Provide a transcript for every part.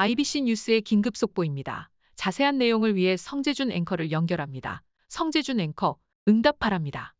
IBC 뉴스의 긴급 속보입니다. 자세한 내용을 위해 성재준 앵커를 연결합니다. 성재준 앵커, 응답하랍니다.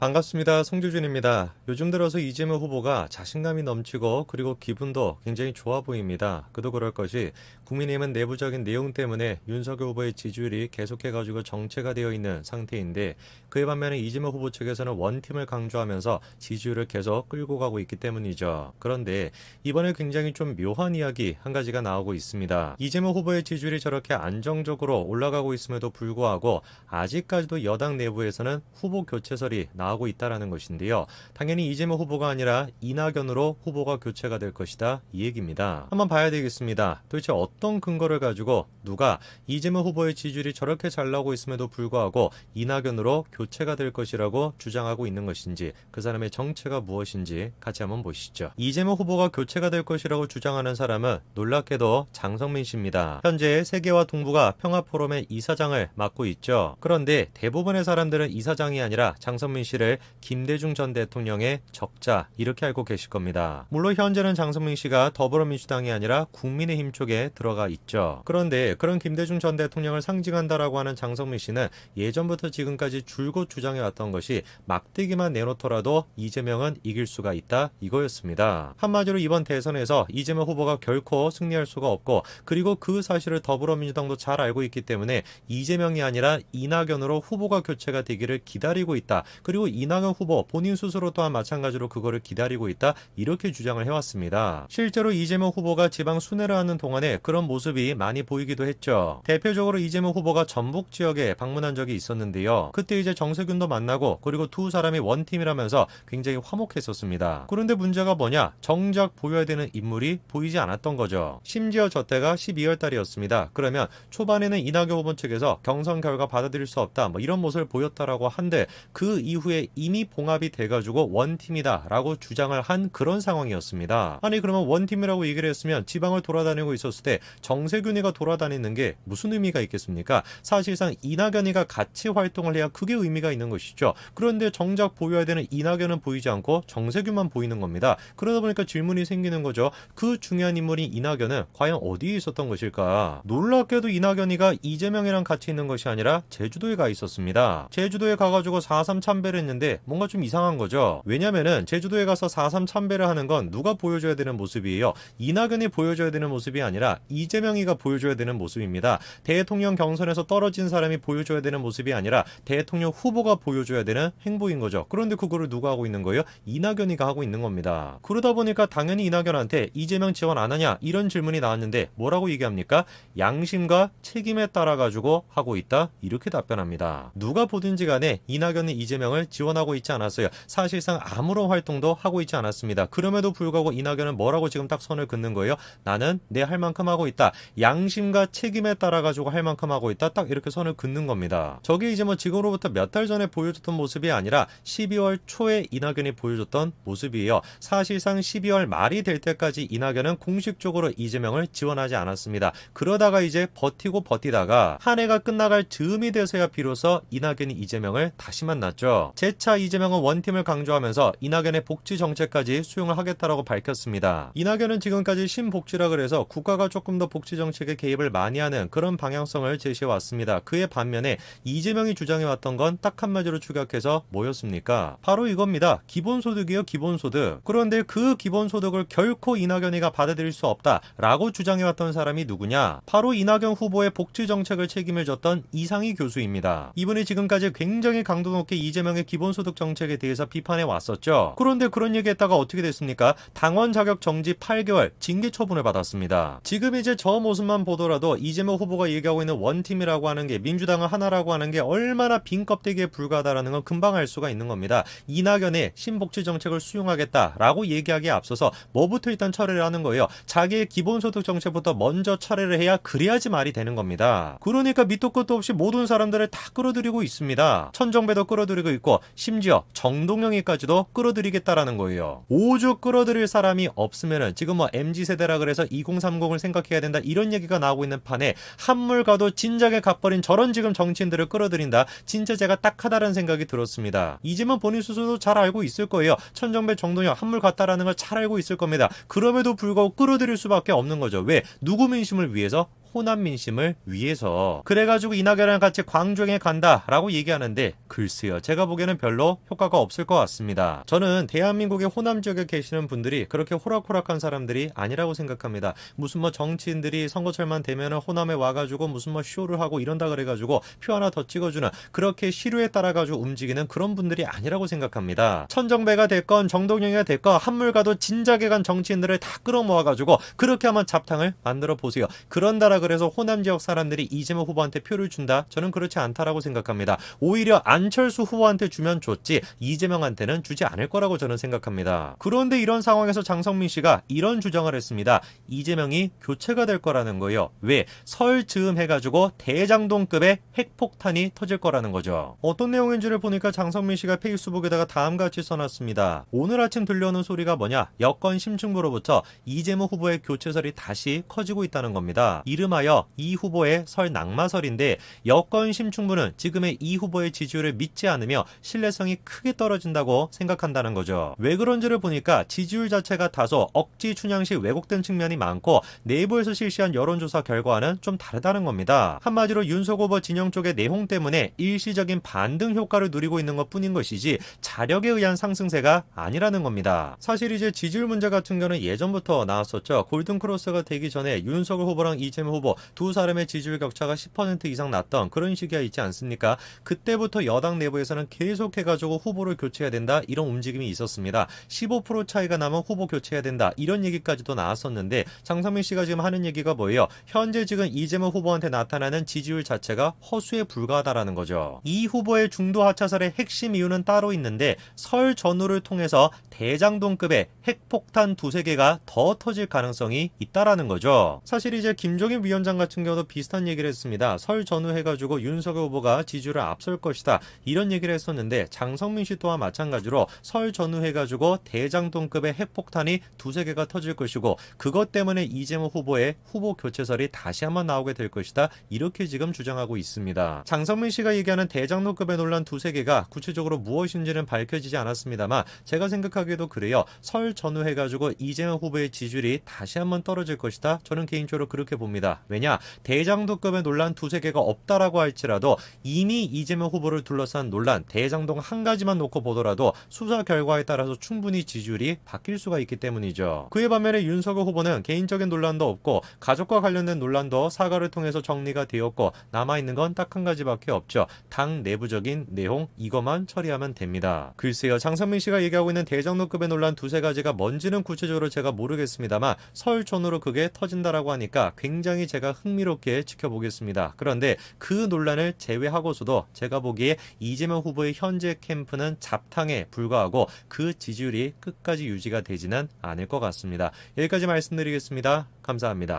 반갑습니다. 송주준입니다. 요즘 들어서 이재명 후보가 자신감이 넘치고 그리고 기분도 굉장히 좋아 보입니다. 그도 그럴 것이 국민의힘은 내부적인 내용 때문에 윤석열 후보의 지지율이 계속해가지고 정체가 되어 있는 상태인데 그에 반면에 이재명 후보 측에서는 원팀을 강조하면서 지지율을 계속 끌고 가고 있기 때문이죠. 그런데 이번에 굉장히 좀 묘한 이야기 한 가지가 나오고 있습니다. 이재명 후보의 지지율이 저렇게 안정적으로 올라가고 있음에도 불구하고 아직까지도 여당 내부에서는 후보 교체설이 나 오고 있다라는 것인데요. 당연히 이재명 후보가 아니라 이낙연으로 후보가 교체가 될 것이다 이 얘기입니다. 한번 봐야 되겠습니다. 도대체 어떤 근거를 가지고 누가 이재명 후보의 지지율이 저렇게 잘 나오고 있음에도 불구하고 이낙연으로 교체가 될 것이라고 주장하고 있는 것인지 그 사람의 정체가 무엇인지 같이 한번 보시죠. 이재명 후보가 교체가 될 것이라고 주장하는 사람은 놀랍게도 장성민 씨입니다. 현재 세계와 동북아 평화포럼의 이사장을 맡고 있죠. 그런데 대부분의 사람들은 이사장이 아니라 장성민 씨를 김대중 전 대통령의 적자 이렇게 알고 계실 겁니다. 물론 현재는 장성민 씨가 더불어민주당이 아니라 국민의힘 쪽에 들어가 있죠. 그런데 그런 김대중 전 대통령을 상징한다라고 하는 장성민 씨는 예전부터 지금까지 줄곧 주장해 왔던 것이 막대기만 내놓더라도 이재명은 이길 수가 있다 이거였습니다. 한마디로 이번 대선에서 이재명 후보가 결코 승리할 수가 없고 그리고 그 사실을 더불어민주당도 잘 알고 있기 때문에 이재명이 아니라 이낙연으로 후보가 교체가 되기를 기다리고 있다. 그리고 이낙연 후보 본인 스스로 또한 마찬가지로 그거를 기다리고 있다. 이렇게 주장을 해왔습니다. 실제로 이재명 후보가 지방 순회를 하는 동안에 그런 모습이 많이 보이기도 했죠. 대표적으로 이재명 후보가 전북 지역에 방문한 적이 있었는데요. 그때 이제 정세균도 만나고 그리고 두 사람이 원팀이라면서 굉장히 화목했었습니다. 그런데 문제가 뭐냐? 정작 보여야 되는 인물이 보이지 않았던 거죠. 심지어 저 때가 12월 달이었습니다. 그러면 초반에는 이낙연 후보 측에서 경선 결과 받아들일 수 없다. 뭐 이런 모습을 보였다라고 한데 그 이후에 이미 봉합이 돼가지고 원팀이다라고 주장을 한 그런 상황이었습니다. 아니 그러면 원팀이라고 얘기를 했으면 지방을 돌아다니고 있었을 때 정세균이가 돌아다니는 게 무슨 의미가 있겠습니까? 사실상 이낙연이가 같이 활동을 해야 그게 의미가 있는 것이죠. 그런데 정작 보여야 되는 이낙연은 보이지 않고 정세균만 보이는 겁니다. 그러다 보니까 질문이 생기는 거죠. 그 중요한 인물인 이낙연은 과연 어디에 있었던 것일까? 놀랍게도 이낙연이가 이재명이랑 같이 있는 것이 아니라 제주도에 가 있었습니다. 제주도에 가가지고 4.3 참배를 했는데 뭔가 좀 이상한 거죠. 왜냐면은 제주도에 가서 4.3 참배를 하는 건 누가 보여줘야 되는 모습이에요. 이낙연이 보여줘야 되는 모습이 아니라 이재명이가 보여줘야 되는 모습입니다. 대통령 경선에서 떨어진 사람이 보여줘야 되는 모습이 아니라 대통령 후보가 보여줘야 되는 행보인 거죠. 그런데 그거를 누가 하고 있는 거예요? 이낙연이가 하고 있는 겁니다. 그러다 보니까 당연히 이낙연한테 이재명 지원 안 하냐 이런 질문이 나왔는데 뭐라고 얘기합니까? 양심과 책임에 따라 가지고 하고 있다 이렇게 답변합니다. 누가 보든지 간에 이낙연은 이재명을 지원하고 있지 않았어요. 사실상 아무런 활동도 하고 있지 않았습니다. 그럼에도 불구하고 이낙연은 뭐라고 지금 딱 선을 긋는 거예요? 나는 내 할 만큼 하고 있다. 양심과 책임에 따라 가지고 할 만큼 하고 있다. 딱 이렇게 선을 긋는 겁니다. 저게 이제 뭐 지금으로부터 몇 달 전에 보여줬던 모습이 아니라 12월 초에 이낙연이 보여줬던 모습이에요. 사실상 12월 말이 될 때까지 이낙연은 공식적으로 이재명을 지원하지 않았습니다. 그러다가 이제 버티고 버티다가 한 해가 끝나갈 즈음이 돼서야 비로소 이낙연이 이재명을 다시 만났죠. 재차 이재명은 원팀을 강조하면서 이낙연의 복지 정책까지 수용을 하겠다라고 밝혔습니다. 이낙연은 지금까지 신복지라 그래서 국가가 조금 더 복지 정책에 개입을 많이 하는 그런 방향성을 제시해 왔습니다. 그의 반면에 이재명이 주장해 왔던 건 딱 한마디로 축약해서 뭐였습니까? 바로 이겁니다. 기본소득이요, 기본소득. 그런데 그 기본소득을 결코 이낙연이가 받아들일 수 없다라고 주장해 왔던 사람이 누구냐? 바로 이낙연 후보의 복지 정책을 책임을 졌던 이상희 교수입니다. 이분이 지금까지 굉장히 강도 높게 이재명의 기본소득 정책에 대해서 비판해 왔었죠. 그런데 그런 얘기했다가 어떻게 됐습니까? 당원 자격 정지 8개월 징계 처분을 받았습니다. 지금 이제 저 모습만 보더라도 이재명 후보가 얘기하고 있는 원팀이라고 하는 게 민주당은 하나라고 하는 게 얼마나 빈 껍데기에 불과하다라는 건 금방 알 수가 있는 겁니다. 이낙연의 신복지 정책을 수용하겠다라고 얘기하기에 앞서서 뭐부터 일단 철회를 하는 거예요. 자기의 기본소득 정책부터 먼저 철회를 해야 그래야지 말이 되는 겁니다. 그러니까 밑도 끝도 없이 모든 사람들을 다 끌어들이고 있습니다. 천정배도 끌어들이고 있고 심지어 정동영이까지도 끌어들이겠다라는 거예요. 오죽 끌어들일 사람이 없으면은 지금 뭐 MZ 세대라 그래서 2030을 생각해야 된다 이런 얘기가 나오고 있는 판에 한물 가도 진작에 갓버린 저런 지금 정치인들을 끌어들인다. 진짜 제가 딱하다라는 생각이 들었습니다. 이제만 본인 스스로도 잘 알고 있을 거예요. 천정배 정동영 한물 갔다라는 걸 잘 알고 있을 겁니다. 그럼에도 불구하고 끌어들일 수밖에 없는 거죠. 왜? 누구 민심을 위해서? 호남 민심을 위해서 그래가지고 이낙연이랑 같이 광주에 간다라고 얘기하는데 글쎄요 제가 보기에는 별로 효과가 없을 것 같습니다. 저는 대한민국의 호남 지역에 계시는 분들이 그렇게 호락호락한 사람들이 아니라고 생각합니다. 무슨 뭐 정치인들이 선거철만 되면은 호남에 와가지고 무슨 뭐 쇼를 하고 이런다 그래가지고 표 하나 더 찍어주는 그렇게 시류에 따라가지고 움직이는 그런 분들이 아니라고 생각합니다. 천정배가 됐건 정동영이가 됐건 한물 가도 진작에 간 정치인들을 다 끌어모아가지고 그렇게 한번 잡탕을 만들어 보세요. 그런다라 그래서 호남 지역 사람들이 이재명 후보한테 표를 준다? 저는 그렇지 않다라고 생각합니다. 오히려 안철수 후보한테 주면 줬지 이재명한테는 주지 않을 거라고 저는 생각합니다. 그런데 이런 상황에서 장성민 씨가 이런 주장을 했습니다. 이재명이 교체가 될 거라는 거예요. 왜? 설 즈음 해가지고 대장동급의 핵폭탄이 터질 거라는 거죠. 어떤 내용인지를 보니까 장성민 씨가 페이스북에다가 다음같이 써놨습니다. 오늘 아침 들려오는 소리가 뭐냐? 여권 심층부로부터 이재명 후보의 교체설이 다시 커지고 있다는 겁니다. 이름 하여 이 후보의 설 낙마설인데 여권 심층부는 지금의 이 후보의 지지율을 믿지 않으며 신뢰성이 크게 떨어진다고 생각한다는 거죠. 왜 그런지를 보니까 지지율 자체가 다소 억지 춘향식 왜곡된 측면이 많고 내부에서 실시한 여론조사 결과와는 좀 다르다는 겁니다. 한마디로 윤석 후보 진영 쪽의 내홍 때문에 일시적인 반등 효과를 누리고 있는 것 뿐인 것이지 자력에 의한 상승세가 아니라는 겁니다. 사실 이제 지지율 문제 같은 경우는 예전부터 나왔었죠. 골든크로스가 되기 전에 윤석열 후보랑 이재명 후보 두 사람의 지지율 격차가 10% 이상 났던 그런 시기가 있지 않습니까? 그때부터 여당 내부에서는 계속해가지고 후보를 교체해야 된다 이런 움직임이 있었습니다. 15% 차이가 나면 후보 교체해야 된다 이런 얘기까지도 나왔었는데 장성민 씨가 지금 하는 얘기가 뭐예요? 현재 지금 이재명 후보한테 나타나는 지지율 자체가 허수에 불과하다라는 거죠. 이 후보의 중도 하차설의 핵심 이유는 따로 있는데 설 전후를 통해서 대장동급의 핵폭탄 두세 개가 더 터질 가능성이 있다라는 거죠. 사실 이제 김종인 위원장 같은 경우도 비슷한 얘기를 했습니다. 설 전후 해가지고 윤석열 후보가 지지율을 앞설 것이다. 이런 얘기를 했었는데 장성민 씨 또한 마찬가지로 설 전후 해가지고 대장동급의 핵폭탄이 두세 개가 터질 것이고 그것 때문에 이재명 후보의 후보 교체설이 다시 한번 나오게 될 것이다. 이렇게 지금 주장하고 있습니다. 장성민 씨가 얘기하는 대장동급의 논란 두세 개가 구체적으로 무엇인지는 밝혀지지 않았습니다만 제가 생각하기에도 그래요. 설 전후 해가지고 이재명 후보의 지지율이 다시 한번 떨어질 것이다. 저는 개인적으로 그렇게 봅니다. 왜냐 대장동급의 논란 두세 개가 없다라고 할지라도 이미 이재명 후보를 둘러싼 논란 대장동 한 가지만 놓고 보더라도 수사 결과에 따라서 충분히 지지율이 바뀔 수가 있기 때문이죠. 그에 반면에 윤석열 후보는 개인적인 논란도 없고 가족과 관련된 논란도 사과를 통해서 정리가 되었고 남아 있는 건 딱 한 가지밖에 없죠. 당 내부적인 내용 이것만 처리하면 됩니다. 글쎄요 장선민 씨가 얘기하고 있는 대장동급의 논란 두세 가지가 뭔지는 구체적으로 제가 모르겠습니다만 설 전후로 그게 터진다라고 하니까 굉장히 제가 흥미롭게 지켜보겠습니다. 그런데 그 논란을 제외하고서도 제가 보기에 이재명 후보의 현재 캠프는 잡탕에 불과하고 그 지지율이 끝까지 유지가 되지는 않을 것 같습니다. 여기까지 말씀드리겠습니다. 감사합니다.